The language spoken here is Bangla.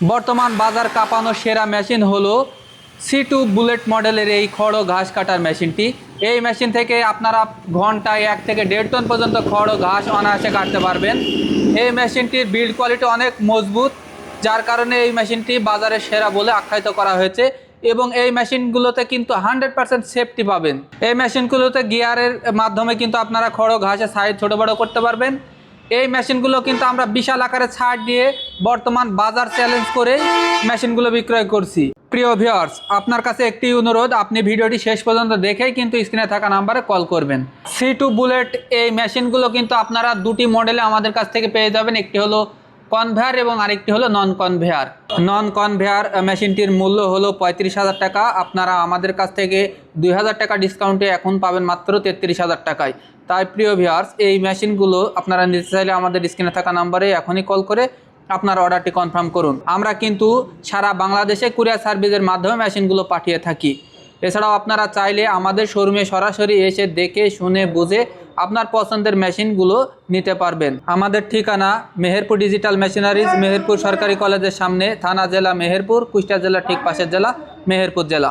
বর্তমান বাজার কাঁপানো সেরা মেশিন হলো সি টু বুলেট মডেলের এই খড় ঘাস কাটার মেশিনটি। এই মেশিন থেকে আপনারা ঘন্টায় এক থেকে দেড় টন পর্যন্ত খড় ঘাস অনায়াসে কাটতে পারবেন। এই মেশিনটির বিল্ড কোয়ালিটি অনেক মজবুত, যার কারণে এই মেশিনটি বাজারে সেরা বলে আখ্যায়িত করা হয়েছে এবং এই মেশিনগুলোতে কিন্তু হান্ড্রেড পার্সেন্ট সেফটি পাবেন। এই মেশিনগুলোতে গিয়ারের মাধ্যমে কিন্তু আপনারা খড় ও ঘাসের সাইজ ছোটো বড়ো করতে পারবেন। এই মেশিনগুলো কিন্তু আমরা বিশাল আকারে ছাড় দিয়ে বর্তমান বাজার চ্যালেঞ্জ করে মেশিনগুলো বিক্রয় করছি। প্রিয় ভিউয়ার্স আপনার কাছে একটি অনুরোধ, আপনি ভিডিওটি শেষ পর্যন্ত দেখেই কিন্তু স্ক্রিনে থাকা নাম্বারে কল করবেন। সি টু বুলেট এই মেশিনগুলো কিন্তু আপনারা দুটি মডেলে আমাদের কাছ থেকে পেয়ে যাবেন। একটি হলো কনভেয়ার এবং আরেকটি হলো নন কনভেয়ার নন কনভেয়ার মেশিনটির মূল্য হলো পঁয়ত্রিশ হাজার টাকা। আপনারা আমাদের কাছ থেকে দুই হাজার টাকা ডিসকাউন্টে এখন পাবেন মাত্র তেত্রিশ হাজার টাকায়। তাই প্রিয় ভিউয়ার্স এই মেশিনগুলো আপনারা নিতে চাইলে আমাদের স্ক্রিনে থাকা নাম্বারে এখনই কল করে আপনার অর্ডারটি কনফার্ম করুন। আমরা কিন্তু সারা বাংলাদেশে কুরিয়ার সার্ভিসের মাধ্যমে মেশিনগুলো পাঠিয়ে থাকি। এছাড়াও আপনারা চাইলে আমাদের শোরুমে সরাসরি এসে দেখে, শুনে, বুঝে আপনার পছন্দের মেশিনগুলো নিতে পারবেন। আমাদের ঠিকানা মেহেরপুর ডিজিটাল মেশিনারিজ, মেহেরপুর সরকারি কলেজের সামনে, থানা জেলা মেহেরপুর কুষ্টা জেলা ঠিক পাশের জেলা, মেহেরপুর জেলা।